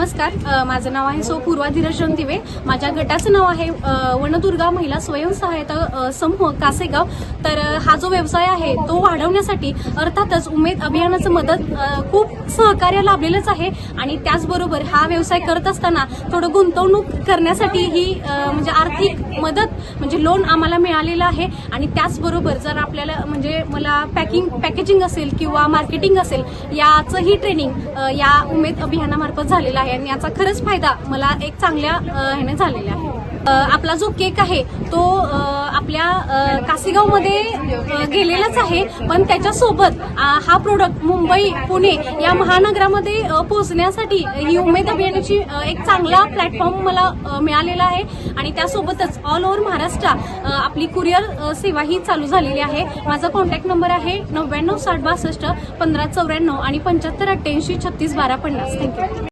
नमस्कार. माझं नाव आहे सो पूर्वा धीरज रणदिवे. माझ्या गटाचं नाव आहे वनदुर्गा महिला स्वयंसहायता समूह कासेगाव. तर हा जो व्यवसाय आहे तो वाढवण्यासाठी अर्थातच उमेद अभियानाचं मदत खूप सहकार्य लाभलेलंच आहे. आणि त्याचबरोबर हा व्यवसाय करत असताना थोडं गुंतवणूक करण्यासाठी ही म्हणजे आर्थिक मदत म्हणजे लोन आम्हाला मिळालेलं आहे. आणि त्याचबरोबर जर आपल्याला म्हणजे मला पॅकिंग पॅकेजिंग असेल किंवा मार्केटिंग असेल याचंही ट्रेनिंग या उमेद अभियानामार्फत झालेलं आहे. आणि याचा खरंच फायदा मला एक चांगल्या ह्याने झालेला आहे. आपला जो केक आहे तो आपल्या कासेगावमध्ये गेलेलाच आहे पण त्याच्यासोबत हा प्रोडक्ट मुंबई पुणे या महानगरामध्ये पोहोचण्यासाठी ही उमेद अभियानाची एक चांगला प्लॅटफॉर्म मला मिळालेला आहे. आणि त्यासोबतच ऑल ओव्हर महाराष्ट्र आपली कुरिअर सेवा ही चालू झालेली आहे. माझा कॉन्टॅक्ट नंबर आहे नव्याण्णव साठ बासष्ट पंधरा चौऱ्याण्णव आणि पंच्याहत्तर अठ्ठ्याऐंशी छत्तीस बारा पन्नास. थँक्यू